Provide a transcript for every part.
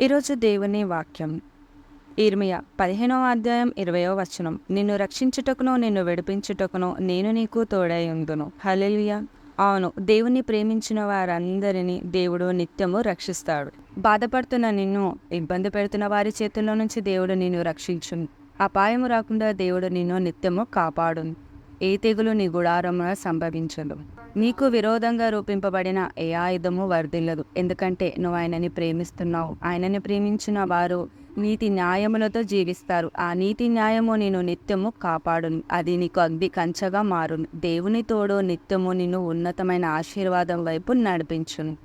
ఈరోజు దేవుని వాక్యం. ఇర్మియా పదిహేనవ అధ్యాయం ఇరవయో వచనం. నిన్ను రక్షించుటకును నిన్ను విడిపించుటకును నేను నీకు తోడై ఉందును. అవును దేవుని ప్రేమించిన వారందరినీ దేవుడు నిత్యము రక్షిస్తాడు. బాధపడుతున్న నిన్ను ఇబ్బంది పెడుతున్న వారి చేతుల్లో నుంచి దేవుడు నిన్ను రక్షించును. అపాయము రాకుండా దేవుడు నిన్ను నిత్యము కాపాడును. ఏ తెగులు నీ గుడారమున సంభవించదు నీకు విరోధంగా రూపింపబడిన ఏ ఆయుధము వర్ధిల్లదు. ఎందుకంటే నువ్వు ఆయనని ప్రేమిస్తున్నావు. ఆయనని ప్రేమించిన వారు నీతి న్యాయములతో జీవిస్తారు. ఆ నీతి న్యాయము నేను నిత్యము కాపాడును. అది నీకు అగ్ని కంచగా మారును. దేవుని తోడు నిత్యము నిన్ను ఉన్నతమైన ఆశీర్వాదం వైపు నడిపించును.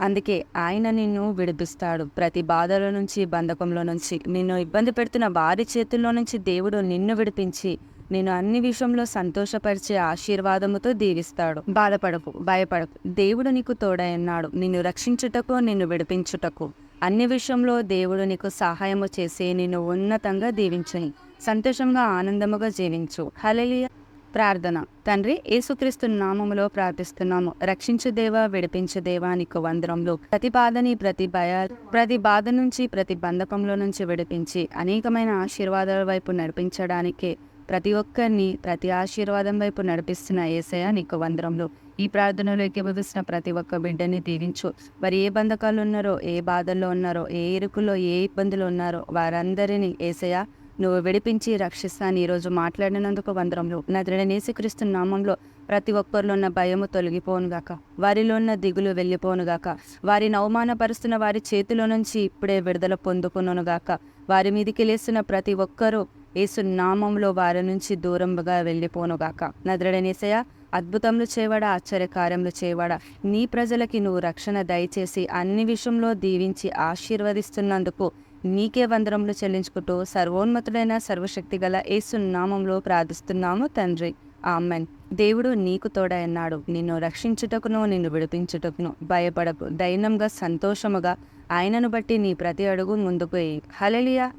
అందుకే ఆయన నిన్ను విడిపిస్తాడు. ప్రతి బాధల నుంచి బంధకంలో నుంచి నిన్ను ఇబ్బంది పెడుతున్న వారి చేతుల్లో నుంచి దేవుడు నిన్ను విడిపించి నేను అన్ని విషయంలో సంతోషపరిచే ఆశీర్వాదముతో దీవిస్తాడు. బాధపడకు భయపడకు. దేవుడు నీకు తోడయన్నాడు నిన్ను రక్షించుటకు నిన్ను విడిపించుటకు. అన్ని విషయంలో దేవుడు నీకు సహాయము చేసి నిన్ను ఉన్నతంగా దీవించని. సంతోషంగా ఆనందముగా జీవించు. హలలియ ప్రార్థన. తండ్రి యేసుక్రీస్తు నామములో ప్రార్థిస్తున్నాము. రక్షించు దేవా విడిపించు దేవా నీకు వందరంలో ప్రతి బాధని ప్రతి భయ ప్రతి బాధ నుంచి ప్రతి బంధకంలో నుంచి విడిపించి అనేకమైన ఆశీర్వాదాల వైపు నడిపించడానికే ప్రతి ఒక్కరిని ప్రతి ఆశీర్వాదం వైపు నడిపిస్తున్న ఏసయ నీకు వందరంలో ఈ ప్రార్థనలో ఏకీభవిస్తున్న ప్రతి ఒక్క బిడ్డని దీవించు. వారు ఏ బంధకాలు ఉన్నారో ఏ బాధల్లో ఉన్నారో ఏ ఇరుకులో ఏ ఇబ్బందులు ఉన్నారో వారందరినీ ఏసయ నువ్వు విడిపించి రక్షిస్తాను ఈరోజు మాట్లాడినందుకు వందరంలో నా దృఢనేసుక్రీస్తు నామంలో ప్రతి ఒక్కరిలో ఉన్న భయము తొలగిపోనుగాక వారిలో ఉన్న దిగులు వెళ్ళిపోనుగాక వారిని అవమానపరుస్తున్న వారి చేతిలో నుంచి ఇప్పుడే విడుదల పొందుకునుగాక వారి మీదికి లేస్తున్న ప్రతి ఒక్కరూ యేసు నామంలో వారి నుంచి దూరంగా వెళ్ళిపోనుగాక. నద్రడనేసయ అద్భుతములు చేయవాడా ఆశ్చర్యకార్యములు చేవాడా. నీ ప్రజలకి నువ్వు రక్షణ దయచేసి అన్ని విషయంలో దీవించి ఆశీర్వదిస్తున్నందుకు నీకే వందరములు చెల్లించుకుంటూ సర్వోన్నతుడైన సర్వశక్తి గల యేసు నామంలో ప్రార్థిస్తున్నాము తండ్రి. ఆమెన్. దేవుడు నీకు తోడయన్నాడు నిన్ను రక్షించుటకును నిన్ను విడిపించుటకును భయపడకు. దైనంగా సంతోషముగా ఆయనను బట్టి నీ ప్రతి అడుగు ముందుకు హలలియా